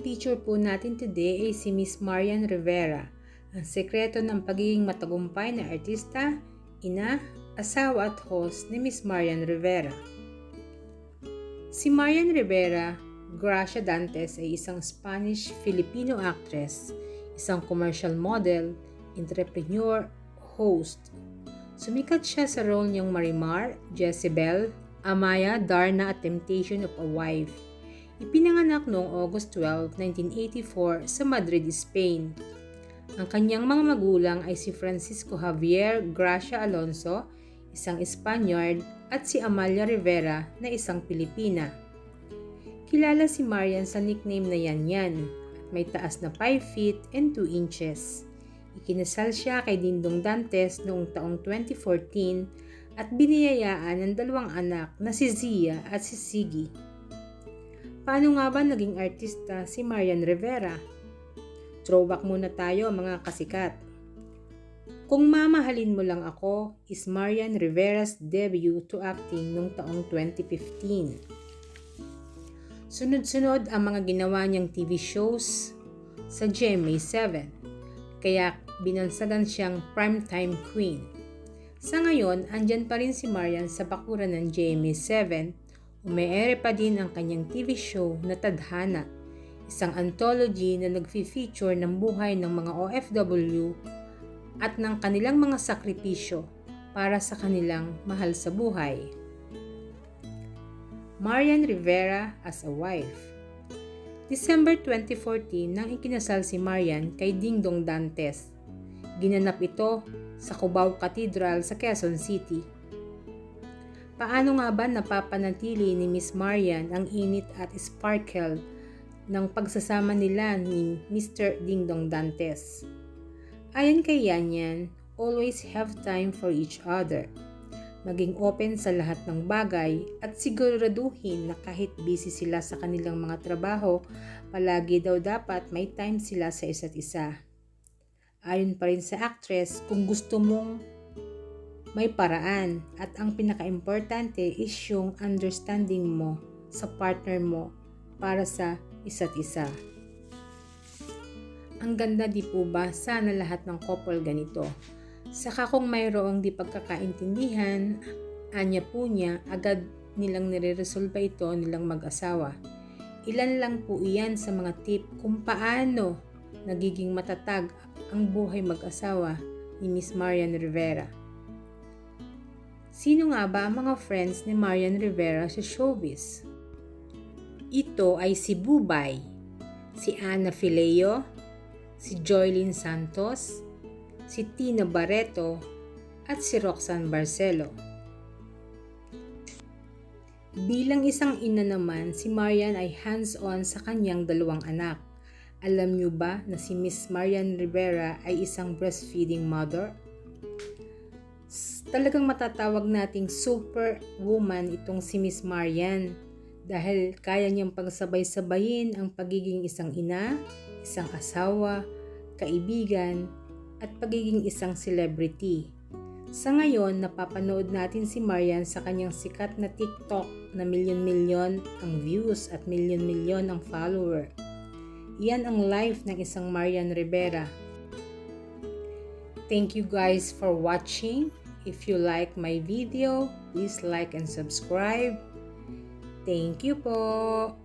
feature po natin today ay si Miss Marian Rivera, ang sekreto ng pagiging matagumpay na artista, ina, asawa at host ni Miss Marian Rivera. Si Marian Rivera, Gracia Dantes ay isang Spanish-Filipino actress, isang commercial model, entrepreneur, host. Sumikat siya sa role niyang Marimar, Jezebel, Amaya, Darna at Temptation of a Wife. Ipinanganak noong August 12, 1984 sa Madrid, Spain. Ang kanyang mga magulang ay si Francisco Javier Gracia Alonso, isang Spaniard, at si Amalia Rivera na isang Pilipina. Kilala si Marian sa nickname na Yan Yan at may taas na 5 feet and 2 inches. Ikinasal siya kay Dingdong Dantes noong taong 2014 at biniyayaan ng dalawang anak na si Zia at si Siggy. Paano nga ba naging artista si Marian Rivera? Throwback muna tayo mga kasikat. Kung mamahalin mo lang ako is Marian Rivera's debut to acting noong taong 2015. Sunod-sunod ang mga ginawa niyang TV shows sa GMA7, kaya binansagan siyang primetime queen. Sa ngayon, andyan pa rin si Marian sa bakuran ng GMA7, umeere pa din ang kanyang TV show na Tadhana, isang anthology na nagfi-feature ng buhay ng mga OFW at ng kanilang mga sakripisyo para sa kanilang mahal sa buhay. Marian Rivera as a wife December 2014 nang ikinasal si Marian kay Dingdong Dantes. Ginanap ito sa Cubao Cathedral sa Quezon City. Paano nga ba napapanatili ni Miss Marian ang init at sparkle ng pagsasama nila ni Mr. Dingdong Dantes? Ayon kay Yanyan, always have time for each other. Maging open sa lahat ng bagay at siguraduhin na kahit busy sila sa kanilang mga trabaho, palagi daw dapat may time sila sa isa't isa. Ayon pa rin sa actress, kung gusto mong may paraan at ang pinaka-importante is yung understanding mo sa partner mo para sa isa't isa. Ang ganda di po ba? Sana lahat ng couple ganito. Saka kung mayroong di pagkakaintindihan, anya po niya, agad nilang nire-resolve ito nilang mag-asawa. Ilan lang po iyan sa mga tip kung paano nagiging matatag ang buhay mag-asawa ni Miss Marian Rivera. Sino nga ba ang mga friends ni Marian Rivera sa showbiz? Ito ay si Bubay, si Ana Fileo, si Joylyn Santos, si Tina Barreto, at si Roxanne Barcelo. Bilang isang ina naman, si Marian ay hands-on sa kanyang dalawang anak. Alam niyo ba na si Miss Marian Rivera ay isang breastfeeding mother? Talagang matatawag nating super woman itong si Miss Marian dahil kaya niyang pagsabay-sabayin ang pagiging isang ina, isang asawa, kaibigan, at pagiging isang celebrity. Sa ngayon, napapanood natin si Marian sa kanyang sikat na TikTok na milyon-milyon ang views at milyon-milyon ang follower. Iyan ang life ng isang Marian Rivera. Thank you guys for watching. If you like my video, please like and subscribe. Thank you po!